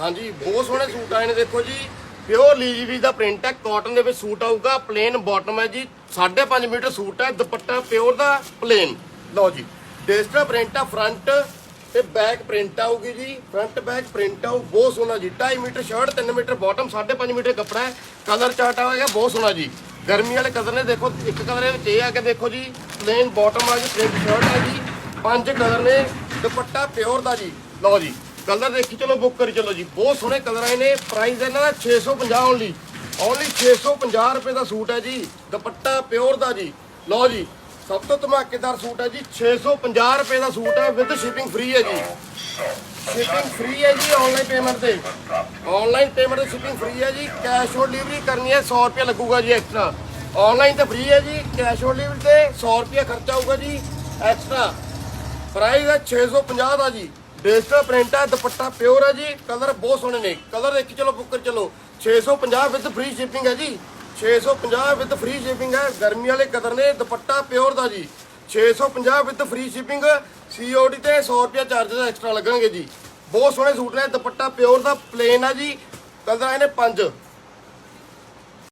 ਹਾਂਜੀ, ਬਹੁਤ ਸੋਹਣੇ ਸੂਟ ਆਏ ਨੇ, ਦੇਖੋ ਜੀ। ਪਿਓਰ ਲੀਜੀਵੀ ਦਾ ਪ੍ਰਿੰਟ ਹੈ ਕਾਟਨ ਦੇ ਵਿੱਚ ਸੂਟ ਆਊਗਾ ਪਲੇਨ ਬਾਟਮ ਹੈ ਜੀ। 5.5 ਮੀਟਰ ਸੂਟ ਹੈ, ਦੁਪੱਟਾ ਪਿਓਰ ਦਾ ਪਲੇਨ ਲਓ ਜੀ ਡਿਜੀਟਲ ਪ੍ਰਿੰਟ ਆ ਫਰੰਟ ਤੇ ਬੈਕ ਪ੍ਰਿੰਟ ਆਊਗੀ ਜੀ। ਫਰੰਟ ਬੈਕ ਪ੍ਰਿੰਟ ਆਊ, ਬਹੁਤ ਸੋਹਣਾ ਜੀ। 2.5 metre shirt 3 metre bottom 5.5 metre ਕੱਪੜਾ ਹੈ। ਕਲਰ ਚਾਰਟ ਆਵੇਗਾ ਬਹੁਤ ਸੋਹਣਾ ਜੀ। ਗਰਮੀ ਵਾਲੇ ਕਲਰ ਨੇ, ਦੇਖੋ, ਇੱਕ ਕਲਰ ਵਿੱਚ ਇਹ ਆ ਕੇ ਦੇਖੋ ਜੀ ਪਲੇਨ ਬਾਟਮ ਆ ਜੀ ਪ੍ਰਿੰਟ ਸ਼ਰਟ ਹੈ ਜੀ। ਪੰਜ ਕਲਰ ਨੇ, ਦੁਪੱਟਾ ਪਿਓਰ ਦਾ ਜੀ। ਲਓ ਜੀ ਕਲਰ ਦੇਖੀ ਚਲੋ ਬੁੱਕ ਕਰੀ ਚਲੋ ਜੀ। ਬਹੁਤ ਸੋਹਣੇ ਕਲਰ ਆਏ ਨੇ। ਪ੍ਰਾਈਸ ਇਹਨਾਂ ਦਾ 650 ਓਨਲੀ। ਓਨਲੀ 650 ਰੁਪਏ ਦਾ ਸੂਟ ਹੈ ਜੀ। ਦੁਪੱਟਾ ਪਿਓਰ ਦਾ ਜੀ। ਲਓ ਜੀ, ਸਭ ਤੋਂ ਧਮਾਕੇਦਾਰ ਸੂਟ ਹੈ ਜੀ। 650 ਰੁਪਏ ਦਾ ਸੂਟ ਹੈ, ਵਿਦ ਸ਼ਿਪਿੰਗ ਫ੍ਰੀ ਹੈ ਜੀ। ਸ਼ਿਪਿੰਗ ਫ੍ਰੀ ਹੈ ਜੀ ਆਨਲਾਈਨ ਪੇਮੈਂਟ ਤੇ। ਆਨਲਾਈਨ ਪੇਮੈਂਟ ਤੇ ਸ਼ਿਪਿੰਗ ਫ੍ਰੀ ਹੈ ਜੀ। ਕੈਸ਼ ਔਨ ਡਿਲੀਵਰੀ ਕਰਨੀ ਹੈ 100 ਰੁਪਏ ਲੱਗੂਗਾ ਜੀ ਐਕਸਟਰਾ ਆਨਲਾਈਨ ਤੇ ਫ੍ਰੀ ਹੈ ਜੀ। ਕੈਸ਼ ਔਨ ਡਿਲੀਵਰੀ ਤੇ 100 ਰੁਪਏ ਖਰਚਾ ਹੋਊਗਾ ਜੀ ਐਕਸਟਰਾ ਪ੍ਰਾਈਸ ਹੈ 650 ਦਾ ਜੀ। ਡਿਜੀਟਲ ਪ੍ਰਿੰਟ ਹੈ, ਦੁਪੱਟਾ ਪਿਓਰ ਹੈ ਜੀ, ਕਲਰ ਬਹੁਤ ਸੋਹਣੇ ਨੇ। ਕਲਰ ਇੱਕ ਚਲੋ ਬੁੱਕ ਕਰ ਚਲੋ 650 ਵਿਦ ਫ੍ਰੀ ਸ਼ਿਪਿੰਗ ਹੈ ਜੀ। 650 ਵਿਦ ਫ੍ਰੀ ਸ਼ਿਪਿੰਗ ਹੈ, ਗਰਮੀ ਵਾਲੇ ਕਦਰ ਨੇ, ਦੁਪੱਟਾ ਪਿਓਰ ਦਾ ਜੀ। 650 ਵਿਦ ਫ੍ਰੀ ਸ਼ਿਪਿੰਗ ਸੀਓਡੀ ਤੇ 100 ਰੁਪਏ ਚਾਰजेस ਐਕਸਟਰਾ ਲੱਗਣਗੇ ਜੀ। ਬਹੁਤ ਸੋਹਣੇ ਸੂਟ ਨੇ, ਦੁਪੱਟਾ ਪਿਓਰ ਦਾ ਪਲੇਨ ਹੈ ਜੀ। ਕਲਰ ਆਏ ਨੇ ਪੰਜ।